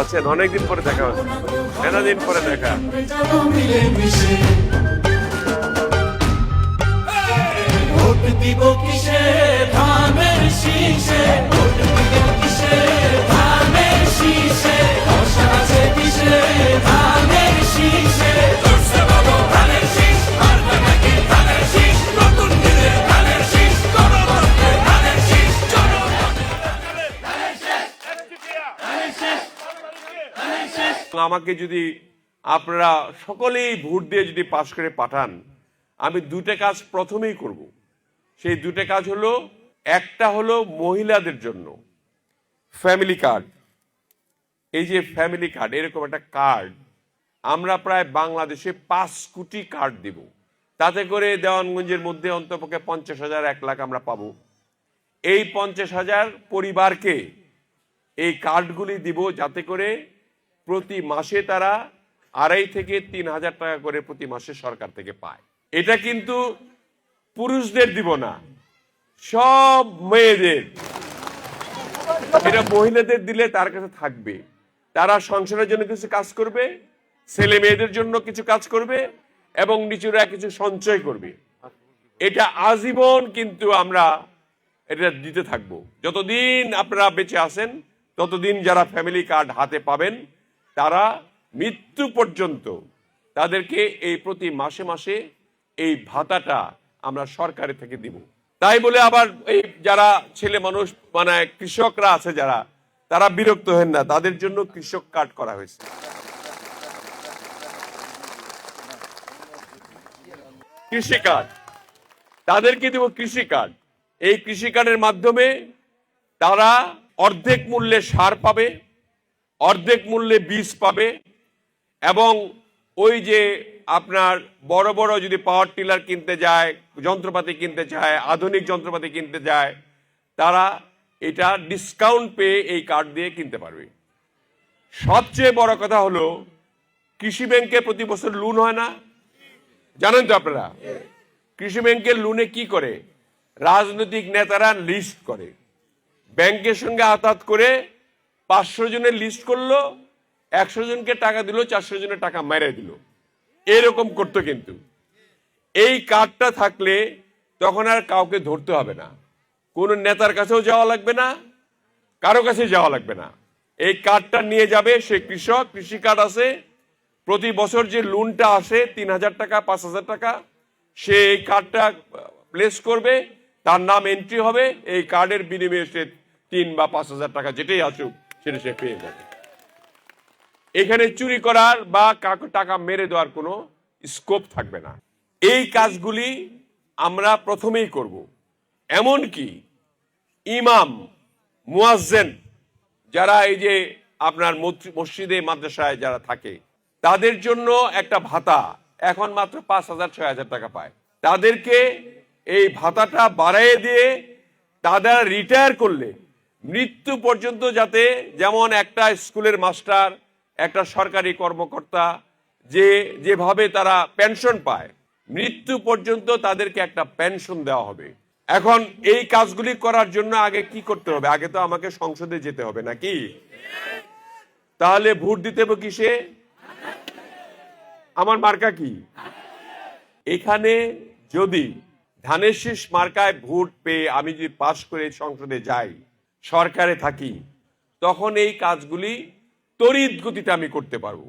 আছেন অনেকদিন পরে দেখা হচ্ছে। দিন পরে দেখা। আমাকে যদি আপনারা সকলেই ভোট দিয়ে যদি পাশ করে পাঠান, আমি দুটো কাজ প্রথমেই করব। সেই দুটো কাজ হলো, একটা হলো মহিলাদের জন্য ফ্যামিলি কার্ড এই যে ফ্যামিলি কার্ড এরকম একটা কার্ড আমরা প্রায় বাংলাদেশে পাঁচ কোটি কার্ড দিব। তাতে করে দেওয়ানগঞ্জের মধ্যে অন্তপক্ষে পঞ্চাশ হাজার, এক লাখ আমরা পাবো। এই পঞ্চাশ হাজার পরিবারকে এই কার্ডগুলি দিব যাতে করে প্রতি মাসে তারা আড়াই থেকে তিন হাজার টাকা করে প্রতি মাসে সরকার থেকে পায়। এটা কিন্তু পুরুষদের দিব না, সব মেয়েদের। এটা মহিলাদের দিলে তার কাছে থাকবে। তারা সংসারের জন্য কিছু কাজ করবে, ছেলে মেয়েদের জন্য কিছু কাজ করবে, এবং নিচুরা কিছু সঞ্চয় করবে। এটা আজীবন কিন্তু আমরা এটা দিতে থাকব। যতদিন আপনারা বেঁচে আছেন, ততদিন যারা ফ্যামিলি কার্ড হাতে পাবেন তারা মৃত্যু পর্যন্ত তাদেরকে এই প্রতি মাসে মাসে এই ভাতাটা আমরা সরকারের থেকে দিব। তাই বলে আবার এই যারা ছেলে মানুষ মানে কৃষকরা আছে যারা, তারা বিরক্ত হেন না। তাদের জন্য কৃষক কার্ড করা হয়েছে। কৃষি কার্ড। তাদেরকে দেব কৃষি কার্ড। এই কৃষি কার্ডের মাধ্যমে তারা অর্ধেক মূল্যে সার পাবে। অর্ধেক মূল্যে বীজ পাবে এবং ওই যে আপনার বড় বড় যদি পাওয়ার টিলার কিনতে যায়, যন্ত্রপাতি কিনতে চায় আধুনিক যন্ত্রপাতি কিনতে যায়, তারা এটা ডিসকাউন্ট পেয়ে এই কার্ড দিয়ে কিনতে পারবে। সবচেয়ে বড় কথা হলো, কৃষি ব্যাংকে প্রতি বছর লোন হয় না। জানেন তো আপনারা? কৃষি ব্যাংকের লোনে কি করে? রাজনৈতিক নেতারা লিস্ট করে। ব্যাংকের সঙ্গে আতাত করে পাঁচশো জনের লিস্ট করল, একশো জনকে টাকা দিল, চারশো জনের টাকা মেরে দিল। এরকম করতো কিন্তু। এই কার্ডটা থাকলে তখন আর কাউকে ধরতে হবে না। কোন নেতার কাছেও যাওয়া লাগবে না, কারও কাছে যাওয়া লাগবে না। এই কার্ডটা নিয়ে যাবে সে কৃষক, কৃষি কার্ড আছে। প্রতি বছর যে লোনটা আসে, তিন হাজার টাকা, পাঁচ হাজার টাকা, সে এই কার্ডটা প্লেস করবে। তার নাম এন্ট্রি হবে। এই কার্ডের বিনিময়ে সে তিন বা পাঁচ হাজার টাকা যেটাই আসুক সেটা সে পেয়ে যাবে। এখানে চুরি করার বা কাউকে টাকা মেরে দেওয়ার কোনো স্কোপ থাকবে না। এই কাজগুলি আমরা প্রথমেই করব। এমনকি ইমাম, মুয়াজ্জেন যারা এই যে আপনার মসজিদে মাদ্রাসায় যারা থাকে, তাদের জন্য একটা ভাতা এখন মাত্র পাঁচ হাজার, ছয় হাজার টাকা পায়। তাদেরকে এই ভাতাটা বাড়াইয়ে দিয়ে তারা রিটায়ার করলে মৃত্যু পর্যন্ত যাতে যেমন একটা স্কুলের মাস্টার, একটা সরকারি কর্মকর্তা, যে যেভাবে তারা পেনশন পায়, মৃত্যু পর্যন্ত তাদেরকে একটা পেনশন দেওয়া হবে। এখন এই কাজগুলি করার জন্য আগে কি করতে হবে? আগে তো আমাকে সংসদে যেতে হবে, নাকি? তাহলে ভোট দিতে হবে কিসে? আমার মার্কা কি? এখানে যদি ধানের শীষ মার্কায় ভোট পেয়ে আমি যদি পাশ করে সংসদে যাই সরকারে থাকি তখন এই কাজগুলি তড়িৎ গতিতে আমি করতে পারব।